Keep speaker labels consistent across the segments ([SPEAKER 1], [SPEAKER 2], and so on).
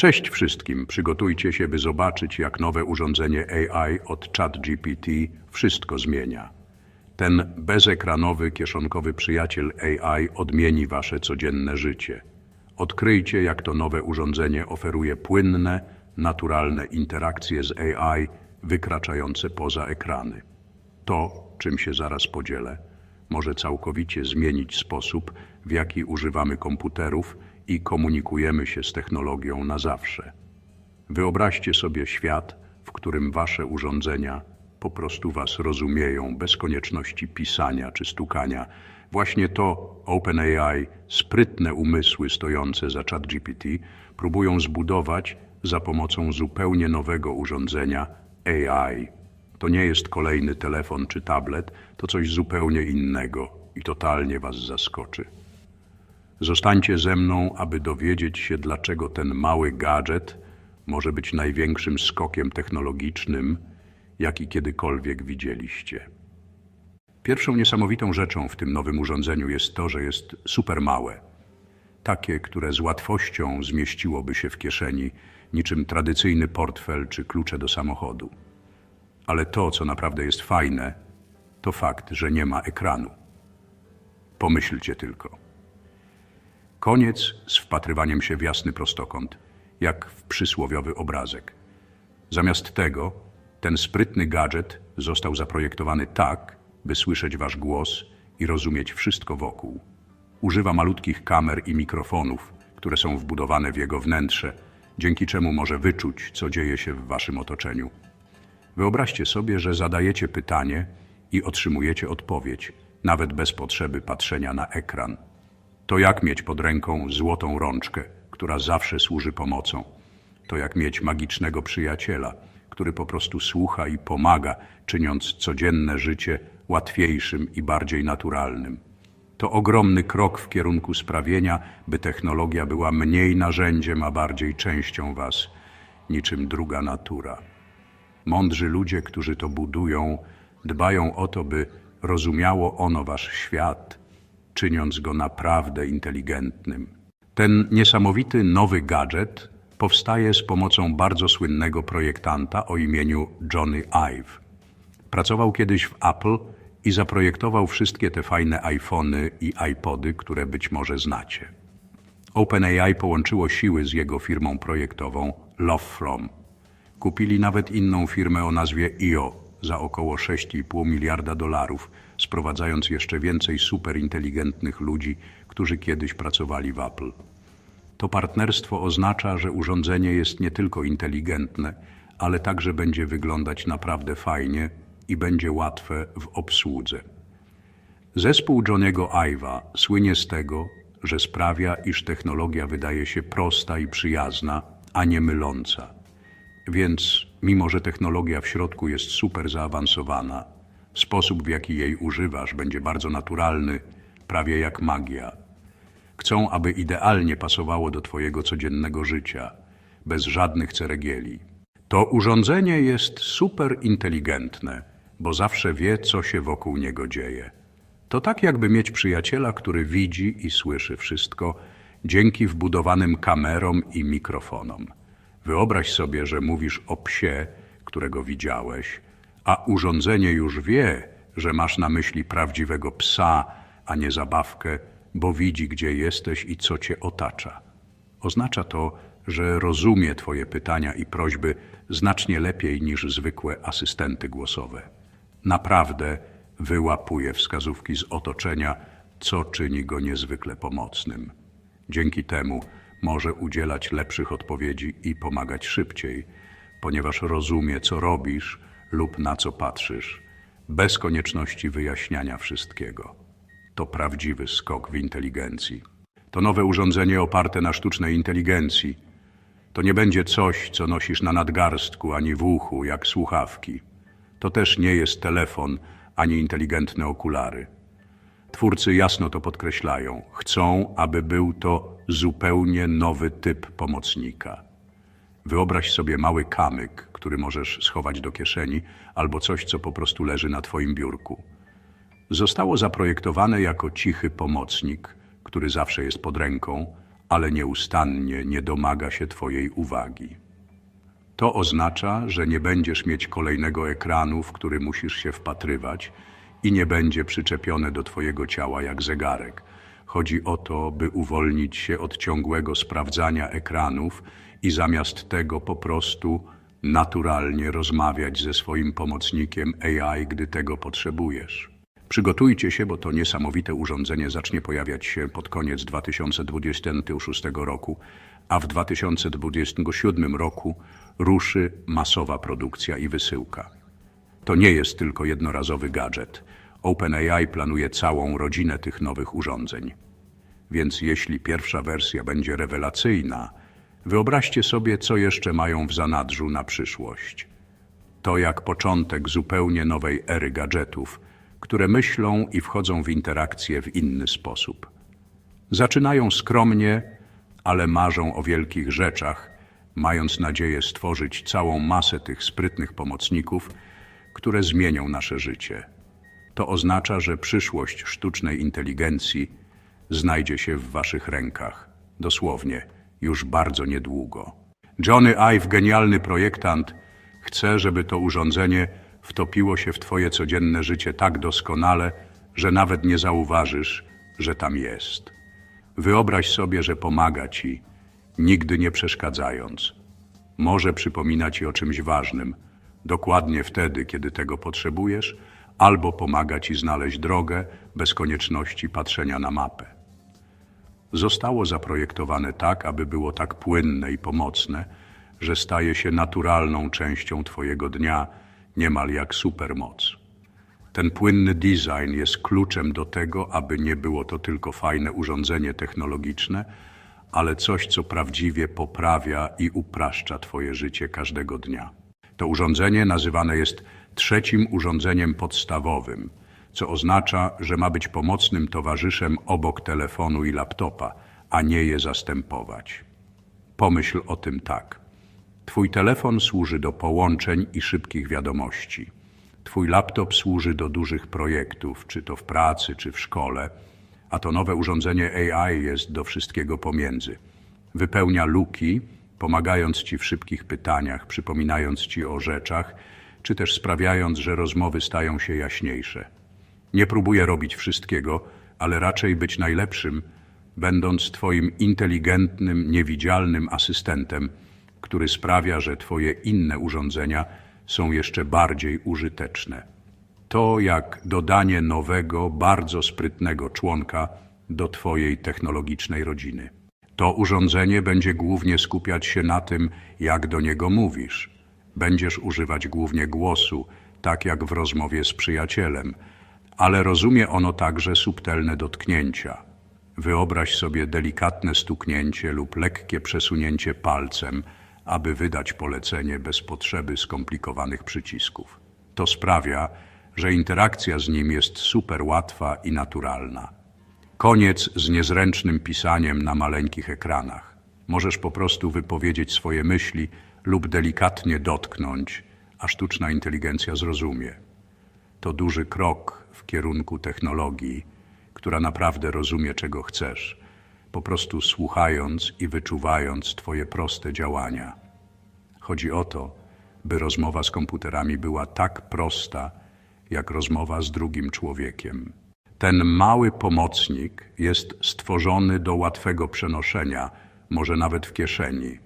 [SPEAKER 1] Cześć wszystkim, przygotujcie się, by zobaczyć, jak nowe urządzenie AI od ChatGPT wszystko zmienia. Ten bezekranowy, kieszonkowy przyjaciel AI odmieni wasze codzienne życie. Odkryjcie, jak to nowe urządzenie oferuje płynne, naturalne interakcje z AI wykraczające poza ekrany. To, czym się zaraz podzielę, może całkowicie zmienić sposób, w jaki używamy komputerów i komunikujemy się z technologią na zawsze. Wyobraźcie sobie świat, w którym wasze urządzenia po prostu was rozumieją bez konieczności pisania czy stukania. Właśnie to OpenAI, sprytne umysły stojące za ChatGPT, próbują zbudować za pomocą zupełnie nowego urządzenia AI. To nie jest kolejny telefon czy tablet, to coś zupełnie innego i totalnie was zaskoczy. Zostańcie ze mną, aby dowiedzieć się, dlaczego ten mały gadżet może być największym skokiem technologicznym, jaki kiedykolwiek widzieliście. Pierwszą niesamowitą rzeczą w tym nowym urządzeniu jest to, że jest super małe. Takie, które z łatwością zmieściłoby się w kieszeni, niczym tradycyjny portfel czy klucze do samochodu. Ale to, co naprawdę jest fajne, to fakt, że nie ma ekranu. Pomyślcie tylko. Koniec z wpatrywaniem się w jasny prostokąt, jak w przysłowiowy obrazek. Zamiast tego, ten sprytny gadżet został zaprojektowany tak, by słyszeć wasz głos i rozumieć wszystko wokół. Używa malutkich kamer i mikrofonów, które są wbudowane w jego wnętrze, dzięki czemu może wyczuć, co dzieje się w waszym otoczeniu. Wyobraźcie sobie, że zadajecie pytanie i otrzymujecie odpowiedź, nawet bez potrzeby patrzenia na ekran. To jak mieć pod ręką złotą rączkę, która zawsze służy pomocą. To jak mieć magicznego przyjaciela, który po prostu słucha i pomaga, czyniąc codzienne życie łatwiejszym i bardziej naturalnym. To ogromny krok w kierunku sprawienia, by technologia była mniej narzędziem, a bardziej częścią Was, niczym druga natura. Mądrzy ludzie, którzy to budują, dbają o to, by rozumiało ono wasz świat, czyniąc go naprawdę inteligentnym. Ten niesamowity nowy gadżet powstaje z pomocą bardzo słynnego projektanta o imieniu Johnny Ive. Pracował kiedyś w Apple i zaprojektował wszystkie te fajne iPhony i iPody, które być może znacie. OpenAI połączyło siły z jego firmą projektową Lovefrom. Kupili nawet inną firmę o nazwie IO za około 6,5 miliarda dolarów, sprowadzając jeszcze więcej superinteligentnych ludzi, którzy kiedyś pracowali w Apple. To partnerstwo oznacza, że urządzenie jest nie tylko inteligentne, ale także będzie wyglądać naprawdę fajnie i będzie łatwe w obsłudze. Zespół Johnego Ive'a słynie z tego, że sprawia, iż technologia wydaje się prosta i przyjazna, a nie myląca. Więc, mimo że technologia w środku jest super zaawansowana, sposób w jaki jej używasz będzie bardzo naturalny, prawie jak magia. Chcą, aby idealnie pasowało do Twojego codziennego życia, bez żadnych ceregieli. To urządzenie jest super inteligentne, bo zawsze wie, co się wokół niego dzieje. To tak, jakby mieć przyjaciela, który widzi i słyszy wszystko dzięki wbudowanym kamerom i mikrofonom. Wyobraź sobie, że mówisz o psie, którego widziałeś, a urządzenie już wie, że masz na myśli prawdziwego psa, a nie zabawkę, bo widzi, gdzie jesteś i co cię otacza. Oznacza to, że rozumie Twoje pytania i prośby znacznie lepiej niż zwykłe asystenty głosowe. Naprawdę wyłapuje wskazówki z otoczenia, co czyni go niezwykle pomocnym. Dzięki temu może udzielać lepszych odpowiedzi i pomagać szybciej, ponieważ rozumie, co robisz lub na co patrzysz, bez konieczności wyjaśniania wszystkiego. To prawdziwy skok w inteligencji. To nowe urządzenie oparte na sztucznej inteligencji. To nie będzie coś, co nosisz na nadgarstku ani w uchu, jak słuchawki. To też nie jest telefon ani inteligentne okulary. Twórcy jasno to podkreślają. Chcą, aby był to zupełnie nowy typ pomocnika. Wyobraź sobie mały kamyk, który możesz schować do kieszeni, albo coś, co po prostu leży na Twoim biurku. Zostało zaprojektowane jako cichy pomocnik, który zawsze jest pod ręką, ale nieustannie nie domaga się Twojej uwagi. To oznacza, że nie będziesz mieć kolejnego ekranu, w który musisz się wpatrywać i nie będzie przyczepione do Twojego ciała jak zegarek. Chodzi o to, by uwolnić się od ciągłego sprawdzania ekranów i zamiast tego po prostu naturalnie rozmawiać ze swoim pomocnikiem AI, gdy tego potrzebujesz. Przygotujcie się, bo to niesamowite urządzenie zacznie pojawiać się pod koniec 2026 roku, a w 2027 roku ruszy masowa produkcja i wysyłka. To nie jest tylko jednorazowy gadżet. OpenAI planuje całą rodzinę tych nowych urządzeń. Więc jeśli pierwsza wersja będzie rewelacyjna, wyobraźcie sobie, co jeszcze mają w zanadrzu na przyszłość. To jak początek zupełnie nowej ery gadżetów, które myślą i wchodzą w interakcję w inny sposób. Zaczynają skromnie, ale marzą o wielkich rzeczach, mając nadzieję stworzyć całą masę tych sprytnych pomocników, które zmienią nasze życie. To oznacza, że przyszłość sztucznej inteligencji znajdzie się w waszych rękach. Dosłownie, już bardzo niedługo. Johnny Ive, genialny projektant, chce, żeby to urządzenie wtopiło się w twoje codzienne życie tak doskonale, że nawet nie zauważysz, że tam jest. Wyobraź sobie, że pomaga ci, nigdy nie przeszkadzając. Może przypomina ci o czymś ważnym, dokładnie wtedy, kiedy tego potrzebujesz, albo pomaga ci znaleźć drogę bez konieczności patrzenia na mapę. Zostało zaprojektowane tak, aby było tak płynne i pomocne, że staje się naturalną częścią Twojego dnia, niemal jak supermoc. Ten płynny design jest kluczem do tego, aby nie było to tylko fajne urządzenie technologiczne, ale coś, co prawdziwie poprawia i upraszcza Twoje życie każdego dnia. To urządzenie nazywane jest trzecim urządzeniem podstawowym, co oznacza, że ma być pomocnym towarzyszem obok telefonu i laptopa, a nie je zastępować. Pomyśl o tym tak. Twój telefon służy do połączeń i szybkich wiadomości. Twój laptop służy do dużych projektów, czy to w pracy, czy w szkole, a to nowe urządzenie AI jest do wszystkiego pomiędzy. Wypełnia luki, pomagając Ci w szybkich pytaniach, przypominając Ci o rzeczach, czy też sprawiając, że rozmowy stają się jaśniejsze. Nie próbuje robić wszystkiego, ale raczej być najlepszym, będąc Twoim inteligentnym, niewidzialnym asystentem, który sprawia, że Twoje inne urządzenia są jeszcze bardziej użyteczne. To jak dodanie nowego, bardzo sprytnego członka do Twojej technologicznej rodziny. To urządzenie będzie głównie skupiać się na tym, jak do niego mówisz. Będziesz używać głównie głosu, tak jak w rozmowie z przyjacielem, ale rozumie ono także subtelne dotknięcia. Wyobraź sobie delikatne stuknięcie lub lekkie przesunięcie palcem, aby wydać polecenie bez potrzeby skomplikowanych przycisków. To sprawia, że interakcja z nim jest super łatwa i naturalna. Koniec z niezręcznym pisaniem na maleńkich ekranach. Możesz po prostu wypowiedzieć swoje myśli lub delikatnie dotknąć, a sztuczna inteligencja zrozumie. To duży krok w kierunku technologii, która naprawdę rozumie, czego chcesz, po prostu słuchając i wyczuwając Twoje proste działania. Chodzi o to, by rozmowa z komputerami była tak prosta, jak rozmowa z drugim człowiekiem. Ten mały pomocnik jest stworzony do łatwego przenoszenia, może nawet w kieszeni.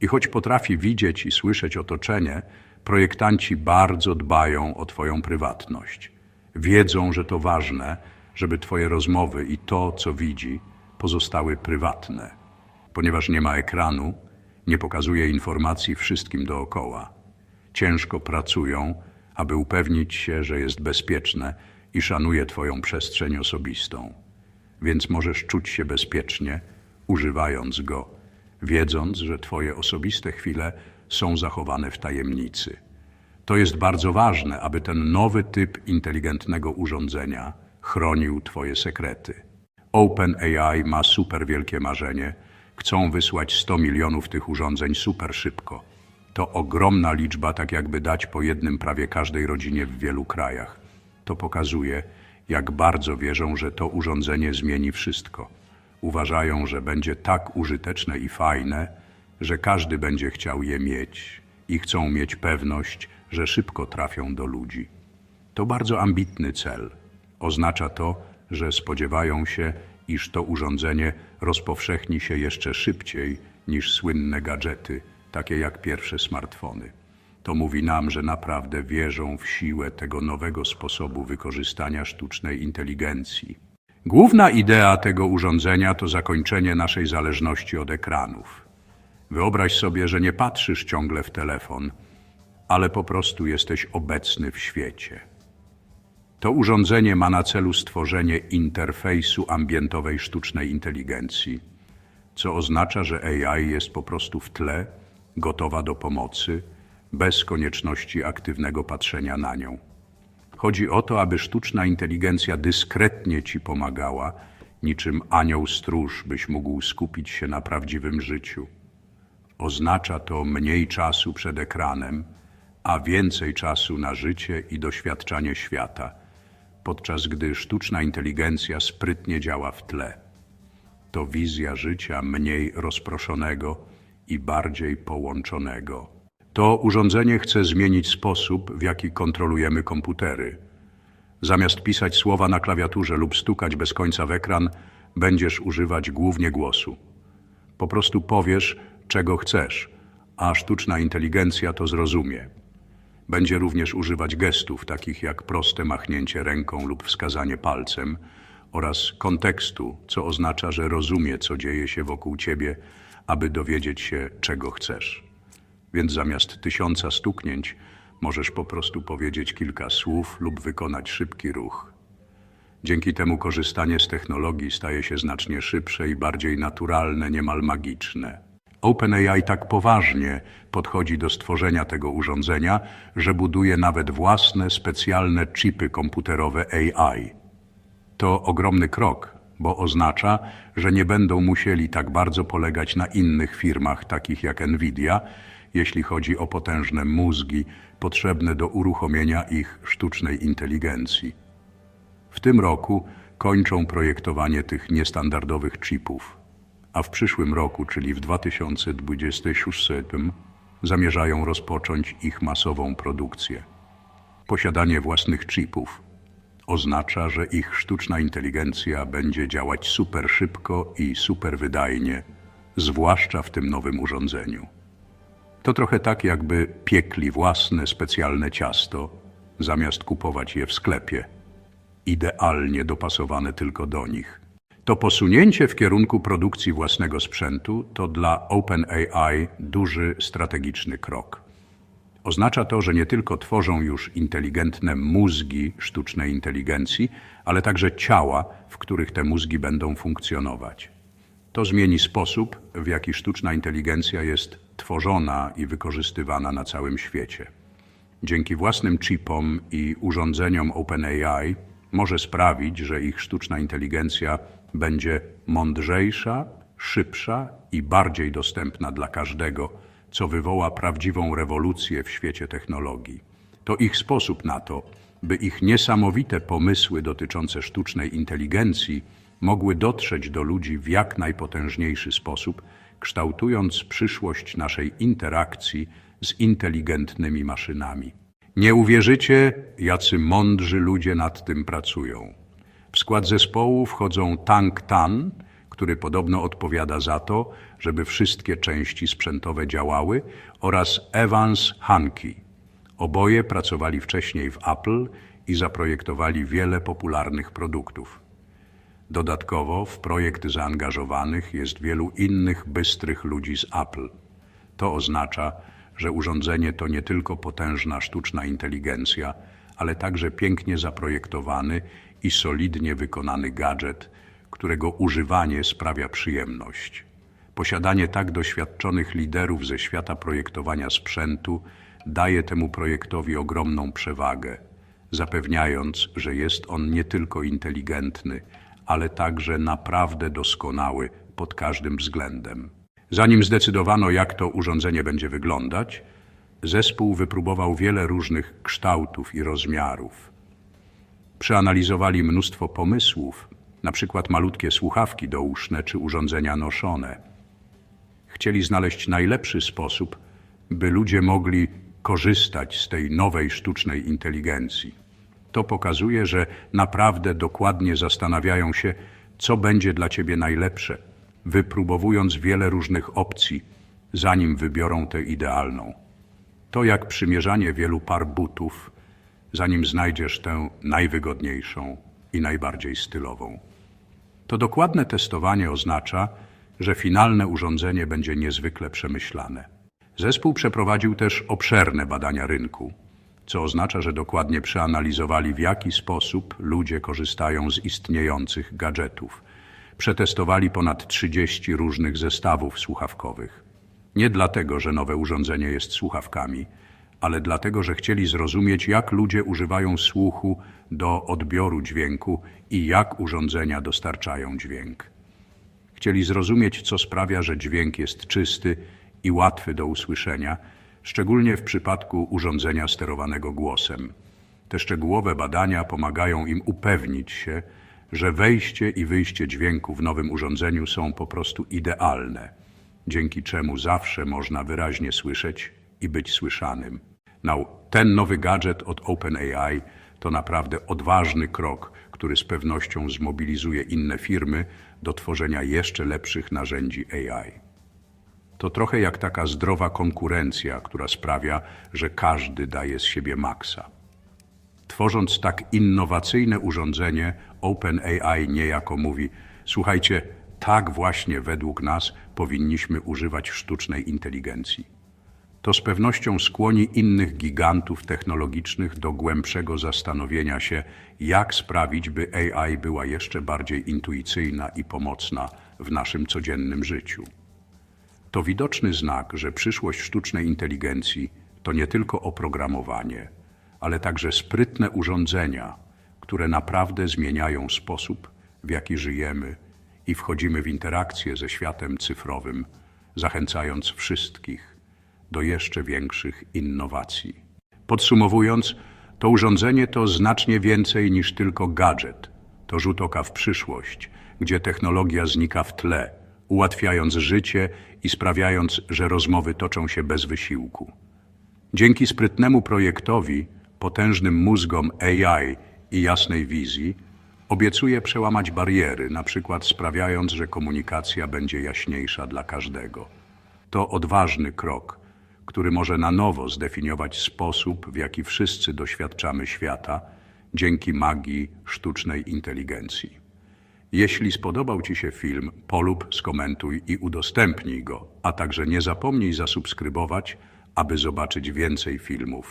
[SPEAKER 1] I choć potrafi widzieć i słyszeć otoczenie, projektanci bardzo dbają o Twoją prywatność. Wiedzą, że to ważne, żeby Twoje rozmowy i to, co widzi, pozostały prywatne. Ponieważ nie ma ekranu, nie pokazuje informacji wszystkim dookoła. Ciężko pracują, aby upewnić się, że jest bezpieczne i szanuje Twoją przestrzeń osobistą. Więc możesz czuć się bezpiecznie, używając go, wiedząc, że Twoje osobiste chwile są zachowane w tajemnicy. To jest bardzo ważne, aby ten nowy typ inteligentnego urządzenia chronił Twoje sekrety. OpenAI ma super wielkie marzenie. Chcą wysłać 100 milionów tych urządzeń super szybko. To ogromna liczba, tak jakby dać po jednym prawie każdej rodzinie w wielu krajach. To pokazuje, jak bardzo wierzą, że to urządzenie zmieni wszystko. Uważają, że będzie tak użyteczne i fajne, że każdy będzie chciał je mieć i chcą mieć pewność, że szybko trafią do ludzi. To bardzo ambitny cel. Oznacza to, że spodziewają się, iż to urządzenie rozpowszechni się jeszcze szybciej niż słynne gadżety, takie jak pierwsze smartfony. To mówi nam, że naprawdę wierzą w siłę tego nowego sposobu wykorzystania sztucznej inteligencji. Główna idea tego urządzenia to zakończenie naszej zależności od ekranów. Wyobraź sobie, że nie patrzysz ciągle w telefon, ale po prostu jesteś obecny w świecie. To urządzenie ma na celu stworzenie interfejsu ambientowej sztucznej inteligencji, co oznacza, że AI jest po prostu w tle, gotowa do pomocy, bez konieczności aktywnego patrzenia na nią. Chodzi o to, aby sztuczna inteligencja dyskretnie ci pomagała, niczym anioł stróż, byś mógł skupić się na prawdziwym życiu. Oznacza to mniej czasu przed ekranem, a więcej czasu na życie i doświadczanie świata, podczas gdy sztuczna inteligencja sprytnie działa w tle. To wizja życia mniej rozproszonego i bardziej połączonego. To urządzenie chce zmienić sposób, w jaki kontrolujemy komputery. Zamiast pisać słowa na klawiaturze lub stukać bez końca w ekran, będziesz używać głównie głosu. Po prostu powiesz, czego chcesz, a sztuczna inteligencja to zrozumie. Będzie również używać gestów, takich jak proste machnięcie ręką lub wskazanie palcem, oraz kontekstu, co oznacza, że rozumie, co dzieje się wokół ciebie, aby dowiedzieć się, czego chcesz. Więc zamiast tysiąca stuknięć, możesz po prostu powiedzieć kilka słów lub wykonać szybki ruch. Dzięki temu korzystanie z technologii staje się znacznie szybsze i bardziej naturalne, niemal magiczne. OpenAI tak poważnie podchodzi do stworzenia tego urządzenia, że buduje nawet własne specjalne chipy komputerowe AI. To ogromny krok, bo oznacza, że nie będą musieli tak bardzo polegać na innych firmach, takich jak Nvidia, jeśli chodzi o potężne mózgi potrzebne do uruchomienia ich sztucznej inteligencji. W tym roku kończą projektowanie tych niestandardowych chipów, a w przyszłym roku, czyli w 2026, zamierzają rozpocząć ich masową produkcję. Posiadanie własnych chipów oznacza, że ich sztuczna inteligencja będzie działać super szybko i super wydajnie, zwłaszcza w tym nowym urządzeniu. To trochę tak, jakby piekli własne specjalne ciasto, zamiast kupować je w sklepie, idealnie dopasowane tylko do nich. To posunięcie w kierunku produkcji własnego sprzętu to dla OpenAI duży strategiczny krok. Oznacza to, że nie tylko tworzą już inteligentne mózgi sztucznej inteligencji, ale także ciała, w których te mózgi będą funkcjonować. To zmieni sposób, w jaki sztuczna inteligencja jest tworzona i wykorzystywana na całym świecie. Dzięki własnym chipom i urządzeniom OpenAI może sprawić, że ich sztuczna inteligencja będzie mądrzejsza, szybsza i bardziej dostępna dla każdego, co wywoła prawdziwą rewolucję w świecie technologii. To ich sposób na to, by ich niesamowite pomysły dotyczące sztucznej inteligencji mogły dotrzeć do ludzi w jak najpotężniejszy sposób, kształtując przyszłość naszej interakcji z inteligentnymi maszynami. Nie uwierzycie, jacy mądrzy ludzie nad tym pracują. W skład zespołu wchodzą Tang Tan, który podobno odpowiada za to, żeby wszystkie części sprzętowe działały, oraz Evans Hanke. Oboje pracowali wcześniej w Apple i zaprojektowali wiele popularnych produktów. Dodatkowo w projekt zaangażowanych jest wielu innych bystrych ludzi z Apple. To oznacza, że urządzenie to nie tylko potężna sztuczna inteligencja, ale także pięknie zaprojektowany i solidnie wykonany gadżet, którego używanie sprawia przyjemność. Posiadanie tak doświadczonych liderów ze świata projektowania sprzętu daje temu projektowi ogromną przewagę, zapewniając, że jest on nie tylko inteligentny, ale także naprawdę doskonały pod każdym względem. Zanim zdecydowano, jak to urządzenie będzie wyglądać, zespół wypróbował wiele różnych kształtów i rozmiarów. Przeanalizowali mnóstwo pomysłów, na przykład malutkie słuchawki douszne czy urządzenia noszone. Chcieli znaleźć najlepszy sposób, by ludzie mogli korzystać z tej nowej sztucznej inteligencji. To pokazuje, że naprawdę dokładnie zastanawiają się, co będzie dla ciebie najlepsze, wypróbowując wiele różnych opcji, zanim wybiorą tę idealną. To jak przymierzanie wielu par butów, zanim znajdziesz tę najwygodniejszą i najbardziej stylową. To dokładne testowanie oznacza, że finalne urządzenie będzie niezwykle przemyślane. Zespół przeprowadził też obszerne badania rynku, co oznacza, że dokładnie przeanalizowali, w jaki sposób ludzie korzystają z istniejących gadżetów. Przetestowali ponad 30 różnych zestawów słuchawkowych. Nie dlatego, że nowe urządzenie jest słuchawkami, ale dlatego, że chcieli zrozumieć, jak ludzie używają słuchu do odbioru dźwięku i jak urządzenia dostarczają dźwięk. Chcieli zrozumieć, co sprawia, że dźwięk jest czysty i łatwy do usłyszenia, szczególnie w przypadku urządzenia sterowanego głosem. Te szczegółowe badania pomagają im upewnić się, że wejście i wyjście dźwięku w nowym urządzeniu są po prostu idealne, dzięki czemu zawsze można wyraźnie słyszeć i być słyszanym. Ten nowy gadżet od OpenAI to naprawdę odważny krok, który z pewnością zmobilizuje inne firmy do tworzenia jeszcze lepszych narzędzi AI. To trochę jak taka zdrowa konkurencja, która sprawia, że każdy daje z siebie maksa. Tworząc tak innowacyjne urządzenie, OpenAI niejako mówi: Słuchajcie, tak właśnie według nas powinniśmy używać sztucznej inteligencji. To z pewnością skłoni innych gigantów technologicznych do głębszego zastanowienia się, jak sprawić, by AI była jeszcze bardziej intuicyjna i pomocna w naszym codziennym życiu. To widoczny znak, że przyszłość sztucznej inteligencji to nie tylko oprogramowanie, ale także sprytne urządzenia, które naprawdę zmieniają sposób, w jaki żyjemy i wchodzimy w interakcję ze światem cyfrowym, zachęcając wszystkich do jeszcze większych innowacji. Podsumowując, to urządzenie to znacznie więcej niż tylko gadżet. To rzut oka w przyszłość, gdzie technologia znika w tle, ułatwiając życie i sprawiając, że rozmowy toczą się bez wysiłku. Dzięki sprytnemu projektowi, potężnym mózgom AI i jasnej wizji, obiecuje przełamać bariery, na przykład sprawiając, że komunikacja będzie jaśniejsza dla każdego. To odważny krok, który może na nowo zdefiniować sposób, w jaki wszyscy doświadczamy świata dzięki magii sztucznej inteligencji. Jeśli spodobał Ci się film, polub, skomentuj i udostępnij go, a także nie zapomnij zasubskrybować, aby zobaczyć więcej filmów